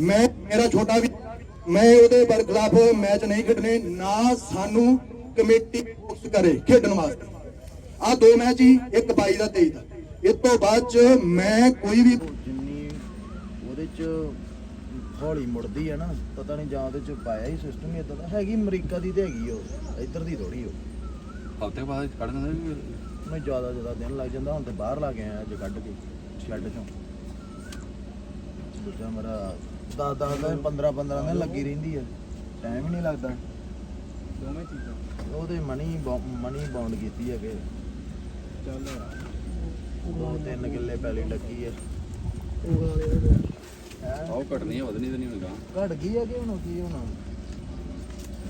ਮੈਂ ਮੇਰਾ ਛੋਟਾ ਵੀ ਮੈਂ ਉਹਦੇ ਬਰ ਖਿਲਾਫ ਮੈਚ ਨਹੀਂ ਖੇਡਣੇ ਨਾ ਸਾਨੂੰ ਕਮੇਟੀ ਫੋਕਸ ਕਰੇ ਖੇਡਣ ਵਾਸਤੇ। ਆ ਦੋ ਮੈਚ ਹੀ ਇੱਕ 22 ਦਾ 23 ਦਾ। ਇਸ ਤੋਂ ਬਾਅਦ ਚ ਮੈਂ ਕੋਈ ਵੀ ਜਿੰਨੀ ਉਹਦੇ ਚ ਹੌਲੀ ਮੁੜਦੀ ਹੈ ਨਾ ਪਤਾ ਨਹੀਂ ਜਾਂ ਉਹਦੇ ਚ ਪਾਇਆ ਹੀ ਸਿਸਟਮ ਹੀ ਇਦਾਂ ਦਾ। ਹੈਗੀ ਅਮਰੀਕਾ ਦੀ ਤੇ ਹੈਗੀ ਉਹ ਇੱਧਰ ਦੀ ਥੋੜੀ ਉਹ। ਹਫ਼ਤੇ ਬਾਅਦ ਕੱਢ ਦਿੰਦੇ ਵੀ ਮੈਂ ਜ਼ਿਆਦਾ ਜ਼ਿਆਦਾ ਦਿਨ ਲੱਗ ਜਾਂਦਾ ਹੁਣ ਤੇ ਬਾਹਰ ਲਾ ਕੇ ਆਇਆ ਅੱਜ ਕੱਢ ਕੇ ਸ਼ੈੱਡ ਚੋਂ। ਦੂਜਾ ਮੇਰਾ 10 10 ਦਿਨ 15 15 ਦਿਨ ਲੱਗੀ ਰਹਿੰਦੀ ਹੈ ਟਾਈਮ ਹੀ ਨਹੀਂ ਲੱਗਦਾ। ਦੋਵੇਂ ਚੀਜ਼ਾਂ। ਉਹਦੇ ਮਨੀ ਮਨੀ ਬਾਉਂਡ ਕੀਤੀ ਹੈਗੇ ਚੱਲ। ਦੋ ਤਿੰਨ ਕਿੱਲੇ ਪੈਲੀ ਲੱਗੀ ਹੈ ਉਹ ਵਾਲੇ ਹੈਂ? ਆਹ ਘਟਣੀ ਹੈ ਵਧਣੀ ਤਾਂ ਨਹੀਂ ਹੋਏਗਾ ਘਟ ਗਈ ਹੈ ਕਿ ਹੁਣ ਕੀ ਹੁਣ?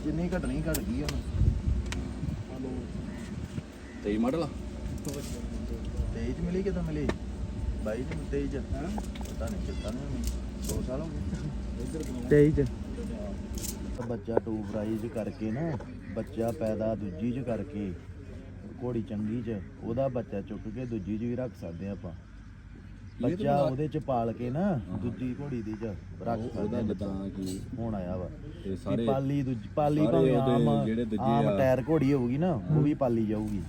ਜਿੰਨੀ ਘਟਣੀ ਘਟ ਗਈ ਹੁਣ। ਤੇਈ ਮਾਡਲ ਚ ਮਿਲੀ ਕਿਦੋਂ ਮਿਲੀ? 22 ਚ ਤੇਜ। ਚ ਪਤਾ ਨਹੀਂ ਕਿੱਦਾਂ ਨਹੀਂ ਹੋਣੀ 2 ਸਾਲ ਹੋ ਗਏ। 23 ਚ ਤਾਂ ਬੱਚਾ ਟੂਬ ਰਾਈਜ਼ ਕਰਕੇ ਨਾ ਬੱਚਾ ਪੈਦਾ ਦੂਜੀ ਚ ਕਰਕੇ ਘੋੜੀ ਚੰਗੀ ਚ ਉਹਦਾ ਬੱਚਾ ਚੁੱਕ ਕੇ ਦੂਜੀ ਚ ਵੀ ਰੱਖ ਸਕਦੇ ਆ ਆਪਾਂ। ਬੱਚਾ ਉਹਦੇ ਚ ਪਾਲ ਕੇ ਨਾ ਦੂਜੀ ਘੋੜੀ ਦੀ ਚ ਰੱਖ ਸਕਦੇ ਉਹਦਾ ਆ ਜਿੱਦਾਂ ਕਿ ਹੁਣ ਆਇਆ ਵਾ। ਵੀ ਸਾਰੇ ਪਾਲੀ ਦੂਜੀ ਪਾਲੀ ਭਾਵੇਂ ਆਮ ਜਿਹੜੇ ਦੂਜੇ ਆਮ ਆ- ਟਾਇਰ ਘੋੜੀ ਹੋਊਗੀ ਨਾ ਉਹ ਵੀ ਪਾਲੀ ਜਾਊਗੀ।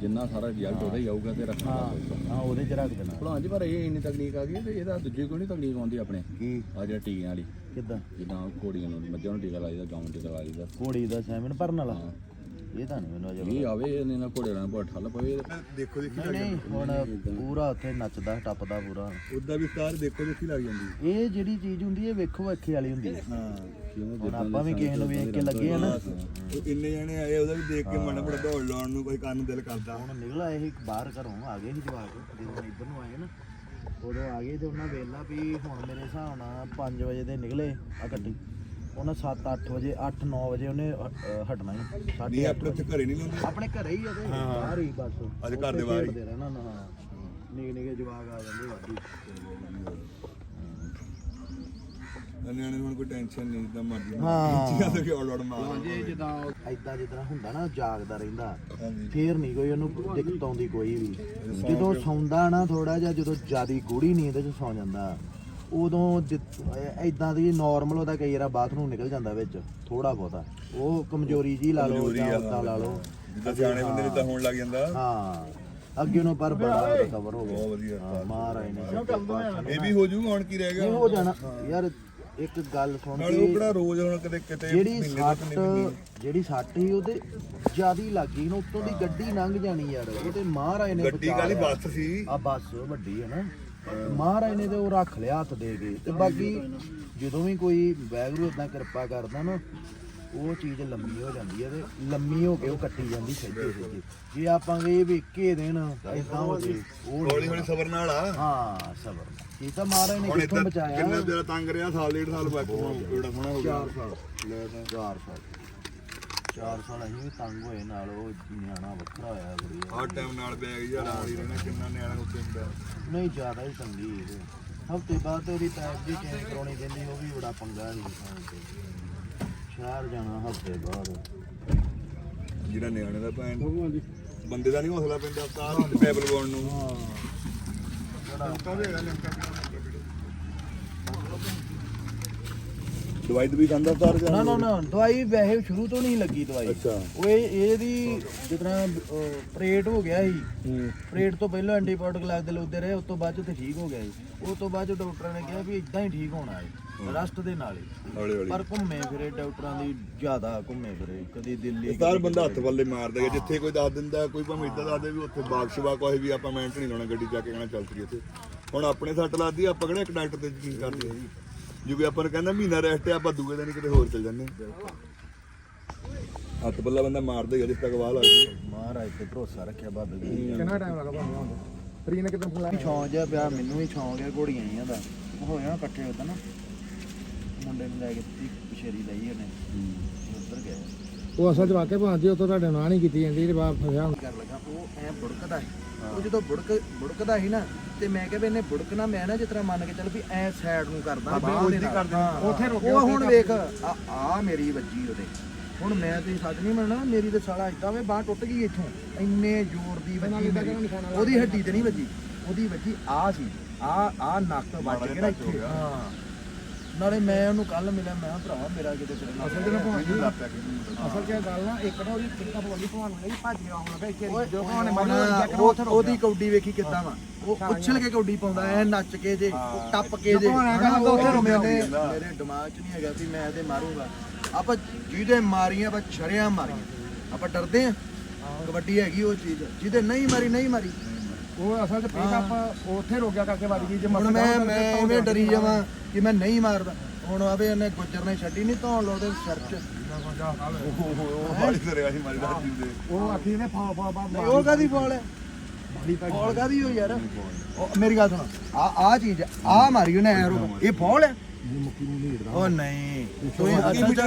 ਜਿੰਨਾ ਸਾਰਾ ਰਿਜ਼ਲਟ ਉਹਦਾ ਹੀ ਆਊਗਾ ਤੇ ਰੱਖਣਾ ਹਾਂ ਹਾਂ ਉਹਦੇ ਚ ਰੱਖ ਦੇਣਾ। ਭਲਵਾਨ ਜੀ ਪਰ ਇਹ ਇੰਨੀ ਤਕਨੀਕ ਆ ਗਈ ਤੇ ਇਹਦਾ ਦੂਜੀ ਕੋਈ ਨਹੀਂ ਤਕਨੀਕ ਆਉਂਦੀ ਆਪਣੇ। ਕੀ? ਆ ਜਿਹੜਾ ਟੀਕਿਆਂ ਵਾਲੀ। ਕਿੱਦਾਂ? ਜਿੱਦਾਂ ਘੋੜੀਆਂ ਨੂੰ ਮੱਝਾਂ ਨੂੰ ਟੀਕਾ ਲਾਈਦਾ ਗਾਂ ਨੂੰ ਟੀਕਾ ਲਾਈਦਾ। ਘੋੜੀ ਦਾ ਸੈਮਨ ਭਰਨ ਵਾਲਾ? ਇਹ ਤਾਂ ਨਹੀਂ ਮੈਨੂੰ ਅਜੇ ਇਹ ਆਵੇ ਇਹਨੇ ਨਾ ਘੋੜੇ ਨਾਲ ਬਹੁਤ ਠੱਲ ਪਵੇ। ਦੇਖੋ ਦੇਖੀ ਨਹੀਂ ਨਹੀਂ ਹੁਣ ਪੂਰਾ ਉੱਥੇ ਨੱਚਦਾ ਟੱਪਦਾ ਪੂਰਾ। ਉਹਦਾ ਵੀ ਸਟਾਰ ਦੇਖੋ ਦੇਖੀ ਲੱਗ ਜਾਂਦੀ। ਇਹ ਜਿਹੜੀ ਚੀਜ਼ ਹੁੰਦੀ ਹੈ ਵੇਖੋ ਵੇਖੇ ਵਾਲੀ ਹੁੰਦੀ। ਹੈ ਹਾਂ। ਹੁਣ ਆਪਾਂ ਵੀ ਕਿਸੇ ਨੂੰ ਵੇਖ ਕੇ ਲੱਗੇ ਆ ਨਾ ਉਹ ਇੰਨੇ ਜਣੇ ਆਏ ਉਹਦਾ ਵੀ ਦੇਖ ਕੇ ਮਨ ਬੜਾ ਦੌੜ ਲਾਉਣ ਨੂੰ ਕੋਈ ਕੰਨ ਦਿਲ ਕਰਦਾ। ਹੁਣ ਨਿਕਲ ਆਏ ਸੀ ਬਾਹਰ ਘਰੋਂ ਆ ਗਏ ਸੀ ਜਵਾਕ। ਜਦੋਂ ਇੱਧਰ ਨੂੰ ਆਏ ਨਾ ਉਦੋਂ ਆ ਗਏ ਤੇ ਉਹਨਾਂ ਵੇਲਾ ਵੀ ਹੁਣ ਮੇਰੇ ਹਿਸਾਬ ਨਾਲ 5 ਵਜੇ ਦੇ ਨਿਕਲੇ ਆ ਗੱਡੀ। ਉਹਨਾਂ 7-8 ਵਜੇ 8-9 ਵਜੇ ਉਹਨੇ ਹਟਣਾ ਹੀ ਨਹੀਂ ਆਪਣੇ ਉੱਥੇ ਘਰੇ ਨਹੀਂ ਲਾਉਂਦੇ ਆਪਣੇ ਘਰੇ ਹੀ ਉਹਦੇ ਬਾਹਰ ਹੀ ਬਸ। ਅੱਜ ਘਰ ਦੇ ਬਾਹਰ ਹੀ। ਰਹਿਣਾ ਨਾ ਨਿੱਕੇ ਨਿੱਕੇ ਜਵਾਕ ਆ ਜਾਂਦੇ ਵਾਧੂ ਨਿਆਣੇ ਨੂੰ ਹੁਣ ਕੋਈ ਟੈਨਸ਼ਨ ਨਹੀਂ ਜਿੱਦਾਂ ਮਰਜ਼ੀ ਹਾਂ। ਤੇ ਮਾਰ ਜਿੱਦਾਂ ਐਦਾਂ ਜਿੱਦਾਂ ਹੁੰਦਾ ਨਾ ਜਾਗਦਾ ਰਹਿੰਦਾ। ਹਾਂਜੀ। ਫੇਰ ਨਹੀਂ ਕੋਈ ਉਹਨੂੰ ਦਿੱਕਤ ਆਉਂਦੀ ਕੋਈ ਵੀ। ਜਦੋਂ ਸੌਂਦਾ ਨਾ ਥੋੜਾ ਜਿਹਾ ਜਦੋਂ ਜਿਆਦੀ ਗੂੜੀ ਨੀਂਦ ਚ ਸੌ ਜਾਂਦਾ। ਉਦੋਂ ਐਦਾਂ ਦੀ ਨਾਰਮਲ ਉਹਦਾ ਕਈ ਵਾਰ ਬਾਥਰੂਮ ਨਿਕਲ ਜਾਂਦਾ ਵਿੱਚ ਥੋੜਾ ਬਹੁਤਾ। ਉਹ ਕਮਜ਼ੋਰੀ ਜੀ ਲਾ ਲਓ ਕਮਜ਼ੋਰੀ ਜਾਂ ਆ, ਉਦਾਂ ਲਾ ਲਓ। ਜਿੱਦਾਂ ਸਿਆਣੇ ਬੰਦੇ ਨੇ ਤਾਂ ਹੋਣ ਲੱਗ ਜਾਂਦਾ। ਹਾਂ। ਅੱਗੇ ਨੂੰ ਪਰ ਬੜਾ ਰਿਕਵਰ ਹੋ ਗਿਆ। ਬਹੁਤ ਵਧੀਆ। ਹਾਂ, ਮਹਾਰਾਜ ਨੇ। ਇਹ ਵੀ ਹੋ ਜੂ ਹੁਣ ਕੀ ਰਹਿ ਗਿਆ? ਹੋ ਜਾਣਾ। ਯਾਰ ਇੱਕ ਗੱਲ ਸੁਣ ਨਾਲੇ ਉਹ ਕੇ ਰੋਜ਼ ਹੁਣ ਕਦੇ ਕਿਤੇ ਜਿਹੜੀ ਮਹੀਨੇ ਤੋਂ ਸੱਟ ਕਿੰਨੇ ਮਹੀਨੇ। ਜਿਹੜੀ ਸੱਟ ਸੀ ਉਹਦੇ ਜਿਆਦੀ ਲੱਗੀ ਨਾ ਉੱਤੋਂ ਦੀ ਗੱਡੀ ਲੰਘ ਜਾਣੀ ਯਾਰ ਉਹ ਤੇ ਮਹਾਰਾਜ ਨੇ ਗੱਡੀ ਕਾਲੀ। ਬੱਸ ਸੀ। ਆ ਬੱਸ ਵੱਡੀ ਹੈ ਨਾ। ਮਹਾਰਾਜ ਨੇ ਤੇ ਉਹ ਰੱਖ ਲਿਆ ਹੱਥ ਦੇ ਕੇ। ਤੇ ਬਾਕੀ ਜਦੋਂ ਵੀ ਕੋਈ ਵੈਗਰੂ ਇਦਾਂ ਕਿਰਪਾ ਕਰਦਾ ਨਾ ਉਹ ਚੀਜ਼ ਲੰਮੀ ਹੋ ਜਾਂਦੀ ਹੈ ਤੇ ਲੰਮੀ ਹੋ ਕੇ ਉਹ ਕੱਟੀ ਜਾਂਦੀ ਸਿੱਧੇ ਸਿੱਧੇ। ਜੇ ਆਪਾਂ ਵੀ ਇਹ ਵੇਖੇ ਦੇਣ ਇਦਾਂ ਹੋ ਜੇ ਉਹ ਹੌਲੀ ਹੌਲੀ ਸਬਰ ਨਾਲ ਆ। ਹਾਂ ਸਬਰ ਇਹ ਤਾਂ ਮਹਾਰਾਜ ਨੇ ਹੁਣ ਕਿੱਥੋਂ ਇੱਧਰ ਬਚਾਇਆ? ਕਿੰਨਾ ਦੇਰ ਤੰਗ ਰਿਹਾ? ਸਾਲ ਡੇਢ ਸਾਲ ਬਾਕੀ ਹੁਣ ਬੜਾ ਸੋਹਣਾ ਹੋ ਗਿਆ? 4 ਸਾਲ। ਲੈ ਤਾਂ। 4 ਸਾਲ। 4 ਸਾਲ ਅਸੀਂ ਵੀ ਤੰਗ ਹੋਏ ਨਾਲ ਉਹ ਨਿਆਣਾ ਵੱਖਰਾ ਹੋਇਆ ਕੁੜੀ ਹਰ ਟਾਈਮ ਨਾਲ ਬੈਗ ਜਿਹਾ ਨਾਲ ਹੀ ਰਹਿਣਾ ਕਿੰਨਾ ਨਿਆਣਾ ਉੱਤੇ ਹੁੰਦਾ। ਨਹੀਂ ਜ਼ਿਆਦਾ ਹੀ ਤੰਗੀ ਇਹ ਹਫ਼ਤੇ ਬਾਅਦ ਤੇ ਉਹਦੀ ਟੈਬ ਦੀ ਚੇਂਜ ਕਰਾਉਣੀ ਪੈਂਦੀ ਉਹ ਵੀ ਬੜਾ ਪੰਗਾ ਸੀ। ਸ਼ਹਿਰ ਜਾਣਾ ਹਫ਼ਤੇ ਬਾਅਦ। ਜਿਹੜਾ ਨਿਆਣੇ ਦਾ ਭੈਣ ਬੰਦੇ ਦਾ ਨਹੀਂ ਹੌਸਲਾ ਪੈਂਦਾ ਤਾਂ ਪੈਬਲ ਪਾਉਣ ਨੂੰ। ਹਾਂ। ਦਵਾਈ ਦਵਾਈ ਖਾਂਦਾ ਸਾਰ ਨਾ ਨਾ ਨਾ ਦਵਾਈ ਵੈਸੇ ਸ਼ੁਰੂ ਤੋਂ ਨਹੀਂ ਲੱਗੀ ਦਵਾਈ। ਅੱਛਾ। ਉਹ ਇਹ ਇਹਦੀ ਜਿਤਨਾ ਪ੍ਰੇਟ ਹੋ ਗਿਆ ਸੀ। ਪ੍ਰੇਟ ਤੋਂ ਪਹਿਲਾਂ ਐਂਟੀਬਾਇਓਟਿਕ ਲੱਗਦੇ ਲੁੱਦੇ ਰਹੇ ਉਸ ਤੋਂ ਬਾਅਦ 'ਚ ਤੇ ਠੀਕ ਹੋ ਗਿਆ ਸੀ। ਉਸ ਤੋਂ ਬਾਅਦ 'ਚ ਡਾਕਟਰਾਂ ਨੇ ਕਿਹਾ ਵੀ ਇਦਾਂ ਹੀ ਠੀਕ ਹੋਣਾ ਹੈ। ਰਸਟ ਦੇ ਨਾਲ ਹੀ। ਹੌਲੀ ਹੌਲੀ। ਪਰ ਘੁੰਮੇ ਫਿਰੇ ਡਾਕਟਰਾਂ ਦੀ ਜ਼ਿਆਦਾ ਘੁੰਮੇ ਫਿਰੇ। ਕਦੀ ਦਿੱਲੀ ਸਾਰ ਬੰਦਾ ਹੱਥ ਵੱਲੇ ਮਾਰਦਾ ਹੈ। ਜਿੱਥੇ ਕੋਈ ਦੱਸ ਦਿੰਦਾ ਕੋਈ ਭਾਵੇਂ ਇਦਾਂ ਦੱਸ ਦੇ ਵੀ ਉੱਥੇ ਬਾਗਸ਼ਵਾ ਕੋਈ ਵੀ ਆਪਾਂ ਮਿੰਟ ਨਹੀਂ ਲਾਉਣਾ ਗੱਡੀ ਜਾ ਕੇ ਕਹਿਣਾ ਚੱਲ ਇੱਥੇ ਹੁਣ ਆਪਣੇ ਸੱਟ ਲੱਗਦੀ ਆਪਾਂ ਕਿਹੜਾ ਇੱਕ ਡਾਕਟਰ ਤੇ ਯਕੀਨ ਕਰਦੇ ਹਾਂ ਜੇ ਕੋਈ ਆਪਾਂ ਨੂੰ ਕਹਿੰਦਾ ਮਹੀਨਾ ਰੈਸਟ ਆ ਆਪਾਂ ਦੂਏ ਦਿਨ ਕਿਤੇ ਹੋਰ ਚੱਲ ਜਾਂਦੇ ਹੱਥ ਬੱਲਾ ਬੰਦਾ ਮਾਰਦਾ ਹੀ ਆ, ਜਿਸ ਤੱਕ ਵਾਹ ਲੱਗਦੀ ਮਹਾਰਾਜ ਤੇ ਭਰੋਸਾ ਰੱਖਿਆ ਬਾਬੇ ਜੀ ਕਿੰਨਾ ਟਾਈਮ ਲੱਗਾ ਭਾਵੇਂ ਫਰੀ ਨੇ ਕਿਤੇ ਫੁਲਾ ਸ਼ੌਂਕ ਜਿਹਾ ਪਿਆ ਮੈਨੂੰ ਵੀ ਸ਼ੌਂਕ ਹੈ ਘੋੜੀਆਂ ਜੀਆਂ ਦਾ। ਹੋ ਜਾਣਾ ਇਕੱਠੇ ਉਦੋਂ ਨਾ। ਮੁੰਡੇ ਨੂੰ ਲੈ ਕੇ ਤੀ ਪਛੇਰੀ ਲਈ ਉਹਨੇ। ਉੱਧਰ ਗਏ। ਉਹ ਅਸਲ ਚ ਵਾਕਿਆ ਭਾਂਦੀ ਉਤੋਂ ਤੁਹਾਡੇ ਨਾਂ ਨਹੀਂ ਕੀਤੀ ਜਾਂਦੀ ਤੇ ਬਾਪ ਫਸਿਆ ਕਰ ਲਗਾ ਉਹ ਐ ਬੁੜਕਦਾ ਸੀ। ਉਹ ਜਦੋਂ ਬੁੜਕ ਬੁੜਕਦਾ ਸੀ ਨਾ ਤੇ ਮੈਂ ਕਿਹਾ ਵੀ ਇਹਨੇ ਬੁੜਕਣਾ ਮੈਂ ਨਾ ਜਿਸ ਤਰ੍ਹਾਂ ਮੰਨ ਕੇ ਚੱਲ ਵੀ ਐ ਸਾਈਡ ਨੂੰ ਕਰਦਾ ਬਾਹ ਦੇ ਨਾਲ। ਹਾਂ, ਉੱਥੇ ਰੁਕਿਆ, ਉਹ ਹੁਣ ਵੇਖ ਆ ਆ ਮੇਰੀ ਵੱਜੀ ਉਹਦੇ। ਹੁਣ ਮੈਂ ਤੇ ਸੱਚ ਨਹੀਂ ਮੰਨਣਾ ਮੇਰੀ ਤੇ ਸਾਲਾ ਇਦਾਂ ਵੇ ਬਾਹ ਟੁੱਟ ਗਈ ਇੱਥੋਂ। ਇੰਨੇ ਜ਼ੋਰ ਦੀ ਵੱਜੀ ਮੇਰੀ। ਉਹਦੀ ਹੱਡੀ ਤੇ ਨਹੀਂ ਵੱਜੀ ਉਹਦੀ ਵੱਜੀ ਆ ਸੀ। ਆ ਆ ਨੱਕ ਵੱਜ ਕੇ ਨਾ ਇੱਥੇ। ਹਾਂ। ਨਾਲੇ ਮੈਂ ਉਹਨੂੰ ਕੱਲ ਮਿਲਿਆ ਮੈਂ ਕਿਹਾ ਭਰਾ ਮੇਰਾ ਕਿਤੇ ਤੇਰੇ ਨਾਲ ਅਸਲ 'ਚ ਨਾ ਭਾਵੇਂ ਜੀ- ਲੱਗ ਪਿਆ ਕਿਸੇ ਨੂੰ। ਅਸਲ 'ਚ ਇਹ ਗੱਲ ਨਾ ਇੱਕ ਨਾ ਉਹਦੀ ਕਿੰਨਾ ਬੋਲੀ ਭਵਾਨ ਨੂੰ ਨਹੀਂ ਭੱਜ ਗਿਆ ਹੁਣ ਫੇ ਜੋ ਭਵਾਨ ਨੇ ਹੁਣ ਮਾਰੀ ਜੱਕ ਨੂੰ ਉਹ- ਉਹਦੀ ਕੌਡੀ ਵੇਖੀ ਕਿੱਦਾਂ ਵਾ? ਉਹ ਉਛਲ ਕੇ ਕੌਡੀ ਪਾਉਂਦਾ ਐ ਨੱਚ ਕੇ ਜੇ ਟੱਪ ਕੇ ਜੇ। ਭਵਾਨ ਹੈਗਾ ਹਨਾ, ਤਾਂ ਉੱਥੇ ਉਹ ਰੁਕਿਆ ਮੇਰੇ ਹੁੰਦਾ। ਮੇਰੇ ਦਿਮਾਗ 'ਚ ਨਹੀਂ ਹੈਗਾ ਵੀ ਮੈਂ ਇਹਦੇ ਮਾਰੂੰਗਾ। ਆਪਾਂ ਜਿਹਦੇ ਮਾਰੀਆਂ ਆਪਾਂ ਛਰਿਆਂ ਮਾਰੀਆਂ। ਆਪਾਂ ਡਰਦੇ ਆ। ਕਬੱਡੀ ਹੈਗੀ ਉਹ ਚੀਜ਼। ਜਿਹਦੇ ਨਹੀਂ ਮਾਰੀ ਨਹੀਂ ਮਾਰੀ। ਉਹ ਅਸਲ 'ਚ ਪਿਕਅਪ ਉੱਥੇ ਰੋਕਿਆ ਕਰਕੇ ਵੱਜ ਗਈ ਜੇ ਹੁਣ ਮਸਲ ਮੈਂ ਮੈਂ ਐਵੇਂ ਡਰੀ ਜਾਵਾਂ ਕਿ ਮੈਂ ਨਹੀਂ ਮਾਰਦਾ। ਹੁਣ ਆਵੇ ਇਹਨੇ ਗੁੱਜਰ ਨੇ ਛੱਡੀ ਨਹੀਂ ਧੌਣ ਲਾਉਂਦੇ ਸਿਰ 'ਚ। ਉਹ ਬਾੜੀ ਦਰਿਆ ਸੀ ਮਾਰੀ ਦਾ ਦੇ ਉਹ ਆਖੀ ਨੇ ਫਾ ਫਾ ਬਾ ਨਹੀਂ, ਉਹ ਕਾਦੀ ਫੌਲ ਹੈ? ਫੌਲ ਕਾਦੀ ਹੋ ਯਾਰ? ਉਹ ਮੇਰੀ ਗੱਲ ਸੁਣ ਆ ਆ ਚੀਜ਼ ਆ ਮਾਰੀ ਉਹਨੇ ਐਰੋ ਇਹ ਫੌਲ ਹੈ? ਉਹ ਨਹੀਂ।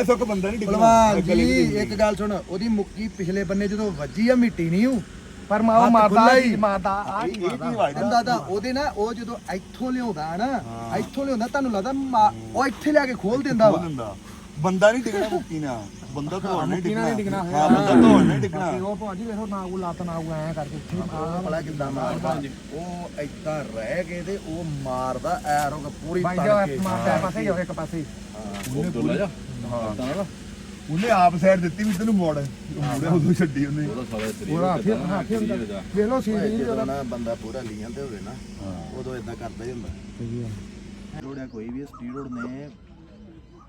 ਸੁੱਕ ਬੰਦਾ ਨਹੀਂ ਡਿੱਗਣਾ। ਜੀ ਇੱਕ ਗੱਲ ਸੁਣ ਉਹਦੀ ਮੁੱਕੀ ਪਿਛਲੇ ਬੰਨੇ ਜਦੋਂ ਵੱਜੀ ਆ ਮਿੱਟੀ ਨਹੀਂ ਉਹ। ਪਰ ਮਾਂ ਹੱਥ ਮਾਰਦਾ ਹੀ। ਮਾਰਦਾ ਆ ਇਹ ਕੀ ਵਾਜਦਾ? ਦਾਦਾ ਉਹਦੇ ਨਾ ਉਹ ਜਦੋਂ ਇੱਥੋਂ ਲਿਆਉਂਦਾ ਨਾ ਇੱਥੋਂ ਲਿਆਉਂਦਾ ਤੁਹਾਨੂੰ ਲੱਗਦਾ ਮਾ- ਉਹ ਇੱਥੇ ਲਿਆ ਕੇ ਖੋਲ ਦਿੰਦਾ ਵਾ। ਦਿੰਦਾ। ਬੰਦਾ ਨਹੀਂ ਡਿੱਗਣਾ ਮੁੱਕੀ ਨਾਲ ਬੰਦਾ ਧੋਣ ਨਹੀਂ ਮੁੱਕੀ ਨਾਲ ਨਹੀਂ ਡਿੱਗਣਾ। ਡਿੱਗਣਾ। ਹਾਂ ਬੰਦਾ ਧੋਣ ਨਹੀਂ ਡਿੱਗਣਾ। ਉਹ ਭਾਜੀ ਵੇਖੋ ਨਾ ਉਹ ਲੱਤ ਨਾ ਉਹ ਐ ਕਰਕੇ ਆਹ ਭਲਾ ਕਿੱਦਾਂ ਮਾਰਦਾ। ਉਹ ਏਦਾਂ ਰਹਿ ਕੇ ਤੇ ਉਹ ਮਾਰਦਾ ਐਰੋ ਕੇ ਪੂਰੀ ਬਾਈ ਕੇ ਜੋ ਮਾਰਦਾ ਪਾਸੇ ਜਾਓ ਇੱਕ ਪਾਸੇ ਉਹ ਦੋਲਾ ਜਾ। ਹਾਂ ਉਹਨੇ ਆਪ ਸਾਈਡ ਦਿੱਤੀ ਵੀ ਤੈਨੂੰ ਮੋੜ। ਮੋੜਿਆ ਉਦੋਂ ਛੱਡੀ ਉਹਨੇ। ਉਹਦਾ ਸਾਲਾ ਤੇਰੀ ਉਹਦਾ ਲਓ ਸੀਟ ਨਹੀਂ ਜਦੋਂ ਨਾ ਬੰਦਾ ਪੂਰਾ ਲੀਆਂ ਤੇ ਹੋਵੇ ਨਾ ਉਦੋਂ ਇਦਾਂ ਕਰਦਾ ਹੀ ਹੁੰਦਾ। ਰੋੜਿਆ ਕੋਈ ਵੀ ਸਟੀਰੋਇਡ ਨੇ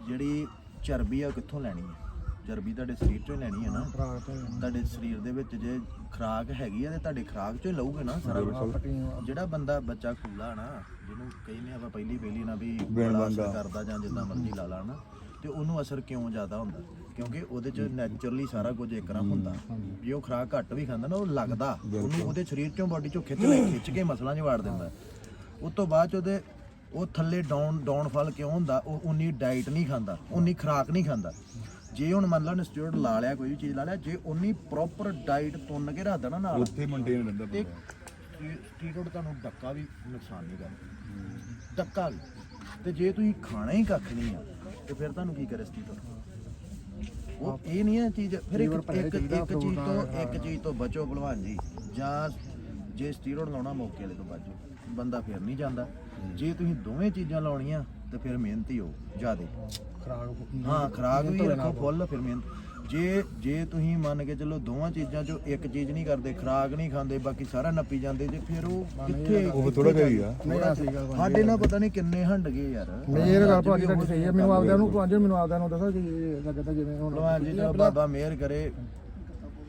ਜਿਹੜੀ ਚਰਬੀ ਆ ਕਿੱਥੋਂ ਲੈਣੀ ਹੈ ਚਰਬੀ ਤੁਹਾਡੇ ਸਰੀਰ ਚੋਂ ਹੀ ਲੈਣੀ ਹੈ ਨਾ ਤੁਹਾਡੇ ਸਰੀਰ ਦੇ ਵਿੱਚ ਜੇ ਖਰਾਕ ਹੈਗੀ ਆ ਤੇ ਤੁਹਾਡੇ ਖਰਾਕ ਚੋਂ ਹੀ ਲਊਗੇ ਨਾ ਸਾਰਾ ਕੁਛ। ਜਿਹੜਾ ਬੰਦਾ ਬੱਚਾ ਖੁੱਲਾ ਨਾ ਜਿਹਨੂੰ ਕਹਿੰਦੇ ਆਪਾਂ ਪਹਿਲੀ ਪਹਿਲੀ ਨਾ ਵੀ ਬੜਾ ਕਰਦਾ ਜਾਂ ਜਿੱਦਾਂ ਮਰਜ਼ੀ ਲਾ ਲਾ ਨਾ। ਤੇ ਉਹਨੂੰ ਅਸਰ ਕਿਉਂ ਜ਼ਿਆਦਾ ਹੁੰਦਾ? ਕਿਉਂਕਿ ਉਹਦੇ ਚ ਨੈਚੁਰਲੀ ਸਾਰਾ ਕੁਝ ਇੱਕ ਤਰ੍ਹਾਂ ਹੁੰਦਾ। ਜੇ ਉਹ ਖਰਾਕ ਘੱਟ ਵੀ ਖਾਂਦਾ ਨਾ ਉਹ ਲੱਗਦਾ। ਉਹਨੂੰ ਉਹਦੇ ਸਰੀਰ ਚੋਂ ਬਾਡੀ ਚੋਂ ਖਿੱਚ ਲੈ ਖਿੱਚ ਕੇ ਮਸਲਾਂ 'ਚ ਵਾੜ ਦਿੰਦਾ। ਉਸ ਤੋਂ ਬਾਅਦ ਚ ਉਹਦੇ ਉਹ ਥੱਲੇ ਡਾਊਨ ਡਾਊਨਫਾਲ ਕਿਉਂ ਹੁੰਦਾ? ਉਹ ਉਨੀ ਡਾਈਟ ਨਹੀਂ ਖਾਂਦਾ ਉਨੀ ਖਰਾਕ ਨਹੀਂ ਖਾਂਦਾ। ਜੇ ਹੁਣ ਮੰਨ ਲਓ ਇੰਸਟੀਟਿਊਟ ਲਾ ਲਿਆ ਕੋਈ ਵੀ ਚੀਜ਼ ਲਾ ਲਿਆ ਜੇ ਉਨੀ ਪ੍ਰੋਪਰ ਡਾਈਟ ਤੁੰਨ ਕੇ ਰੱਖਦਾ ਨਾ ਨਾਲ ਉੱਥੇ ਮੇਨਟੇਨ ਰਹਿੰਦਾ ਤੇ ਬੰਦਾ। ਸਟੀਰੋਇਡ ਤੁਹਾਨੂੰ ਡੱਕਾ ਵੀ ਨੁਕਸਾਨ ਨਹੀਂ ਕਰਦਾ। ਡੱਕਾ ਵੀ। ਤੇ ਜੇ ਤੁਸੀਂ ਖਾਣਾ ਹੀ ਕੱਖ ਨਹੀਂ ਆ ਤੇ ਫਿਰ ਤੁਹਾਨੂੰ ਕੀ ਕਰੇ ਸਟੀਰੋਇਡ ਉਹ ਇਹ ਨਹੀਂ ਹੈ ਚੀਜ਼ ਫਿਰ ਇੱਕ ਇੱਕ ਇੱਕ ਚੀਜ਼ ਤੋਂ ਇੱਕ ਚੀਜ਼ ਤੋਂ ਬਚੋ ਭਲਵਾਨ ਜੀ। ਜਾਂ ਜੇ ਸਟੀਰੋਇਡ ਲਾਉਣਾ ਮੌਕੇ ਵਾਲੇ ਤੋਂ ਬਚੋ। ਬੰਦਾ ਫਿਰ ਨਹੀਂ ਜਾਂਦਾ। ਜੇ ਤੁਸੀਂ ਦੋਵੇਂ ਚੀਜ਼ਾਂ ਲਾਉਣੀਆਂ ਤੇ ਫਿਰ ਮਿਹਨਤੀ ਹੋ ਜਿਆਦੇ। ਹਾਂ ਖਰਾਕ ਵੀ ਰੱਖੋ ਫੁੱਲ ਫਿਰ ਮਿਹਨਤ ਜੇ ਜੇ ਤੁਸੀਂ ਮੰਨ ਕੇ ਚੱਲੋ ਦੋਵਾਂ ਚੀਜ਼ਾਂ ਚੋਂ ਇੱਕ ਚੀਜ਼ ਨਹੀਂ ਕਰਦੇ ਖਰਾਕ ਨਹੀਂ ਖਾਂਦੇ ਬਾਕੀ ਸਾਰਾ ਨੱਪੀ ਜਾਂਦੇ ਜੇ ਫਿਰ ਉਹ ਕਿੱਥੇ ਉਹ ਥੋੜਾ ਜਿਹਾ ਹੀ ਆ। ਸਾਡੇ ਨਾਲ ਪਤਾ ਨਹੀਂ ਕਿੰਨੇ ਹੰਡ ਗਏ ਯਾਰ। ਮੇਰ ਗੱਲ ਭਾਜੀ ਤੁਹਾਡੀ ਸਹੀ ਹੈ ਮੈਨੂੰ ਆਪਦਿਆਂ ਨੂੰ ਭਾਜੀ ਮੈਨੂੰ ਆਪਦਿਆਂ ਨੂੰ ਦੱਸੋ ਕਿ ਲੱਗਦਾ ਜਿਵੇਂ ਹੁਣ ਜੀ ਜਦੋਂ ਬਾਬਾ ਮਿਹਰ ਕਰੇ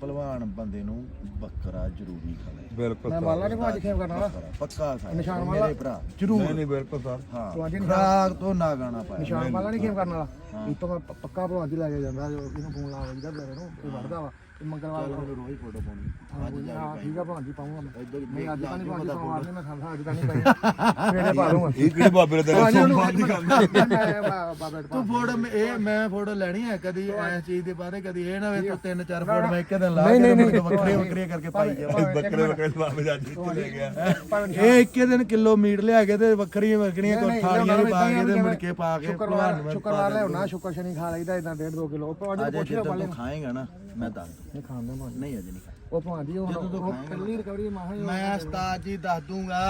ਭਲਵਾਨ ਬੰਦੇ ਨੂੰ ਬੱਕਰਾ ਜ਼ਰੂਰੀ ਖਾਣਾ ਬਿਲਕੁਲ ਮੈਂ ਮੰਨ ਲਾ ਕਿ ਖੇਮ ਕਰਨ ਵਾਲਾ ਬੱਕਰਾ ਪੱਕਾ ਨਿਸ਼ਾਨ ਵਾਲਾ? ਮੇਰੇ ਭਰਾ। ਜ਼ਰੂਰ। ਨਹੀਂ ਨਹੀਂ ਬਿਲਕੁਲ ਸਰ। ਹਾਂ ਤੁਹਾਡੀ ਖਰਾਕ ਤੋਂ ਨਾ ਗਾਣਾ ਪਾਇਆ। ਨਿਸ਼ਾਨ ਵਾਲਾ ਨਹੀਂ ਖੇਮ ਕਰਨ ਵਾਲਾ। ਇਹ ਤੋਂ ਮੈਂ ਪ- ਪੱਕਾ ਲੈ ਕੇ ਜਾਂਦਾ ਜੋ ਇਹਨੂੰ ਫੋਨ ਲਾ ਵਜਦਾ ਬਲੇਰੇ ਨੂੰ ਇਹ ਵੜਦਾ ਵਾ। ਇਹ ਮੰਗਲਵਾਰ ਨੂੰ। ਰੋਜ਼ ਫੋਟੋ ਪਾਉਣੀ। ਹਾਂ ਹਾਂ ਠੀਕ ਆ ਭਾਜੀ ਪਾਉਂਗਾ ਮੈਂ। ਨਹੀਂ ਅੱਜ ਤਾਂ ਨਹੀਂ ਭਾਜੀ ਸੋਮਵਾਰ ਨਹੀਂ ਮੈਂ ਖਾਂਦਾ ਅੱਜ ਤਾਂ ਨਹੀਂ ਪਾਈ ਮੇਰੇ ਪਾ ਲੂੰਗਾ ਇਹ ਕਿਹੜੇ ਬਾਬੇ ਦਾ ਭਾਜੀ ਉਹਨੂੰ ਸੋਮਵਾਰ ਦੀ ਗੱਲ ਮੈਂ ਬਾ- ਬਾਬਾ ਤੂੰ ਫੋਟੋ ਮੈਂ- ਇਹ ਮੈਂ ਫੋਟੋ ਲੈਣੀ ਹੈ ਕਦੀ ਐ ਚੀਜ਼ ਦੇ ਬਾਰੇ ਕਦੀ ਇਹ ਨਾ ਵੇ ਤੂੰ ਤਿੰਨ ਚਾਰ ਫੋਟੋ ਮੈਂ ਇੱਕ ਦਿਨ ਲਾ ਕੇ ਤੇ ਵੱਖਰੇ ਵੱਖਰੇ ਕਰਕੇ ਪਾਈ ਜਾ ਬੱਕਰੇ ਬੱਕਰੇ ਬਾਬੇ ਦਾ ਅੱਜ ਇੱਥੇ ਲੈ ਗਿਆ। ਇਹ ਇੱਕੇ ਦਿਨ ਕਿਲੋ ਮੀਟ ਲਿਆ ਕੇ ਤੇ ਵੱਖਰੀਆਂ ਵੱਖਰੀਆਂ ਕੋਈ ਥਾਲੀਆਂ ਵੀ ਪਾ ਕੇ ਤੇ ਮੁੜ ਕੇ ਪਾ ਕੇ ਸ਼ੁੱਕਰਵਾਰ ਸ਼ੁੱਕਰਵਾਰ ਲੈ ਹੁਣਾ ਸ਼ੁੱਕਰ ਸ਼ਨੀ ਖਾ ਲਈਦਾ ਇਦਾਂ 1.5 2 ਕਿਲੋ। ਅੱਜ ਪੁੱਛ ਖਾਏਗਾ ਨਾ। ਮੈਂ ਦੱਸ ਦੂੰ। ਨਹੀਂ ਖਾਂਦੇ ਭਾਜੀ ਨਹੀਂ। ਅਜੇ ਨਹੀਂ ਖਾਏ ਉਹ ਭਾਜੀ ਹੁਣ ਉਹ ਪਹਿਲੀ ਰਿਕਵਰੀ ਮਾਹ ਹੀ ਮੈਂ ਉਸਤਾਦ ਜੀ ਦੱਸ ਦੂੰਗਾ।